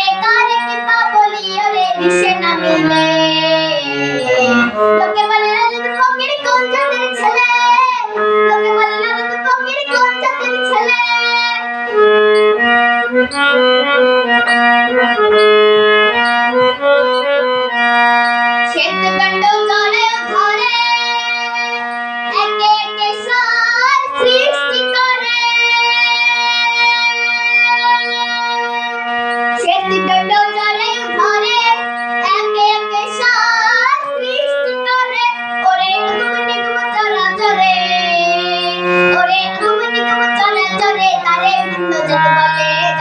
ওরে কারে কি পা বলিও রে দিশে না মিলে লোকে বলে লালন ফকির কোন জাতের ছেলে? লোকে বলে লালন ফকির কোন জাতের ছেলে?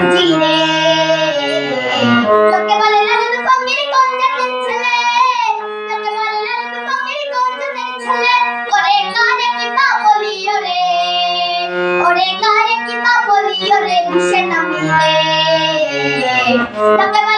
শাস্ত্র বুঝি রে লোকে বলে লালন ফকির কোন জাতের ছেলে লোকে বলে লালন ফকির কোন জাতের ছেলে ওরে কারে কি পা বলিও রে। ওরে কারে কি পা বলিও রে দিশে না মিলে লোকে বলে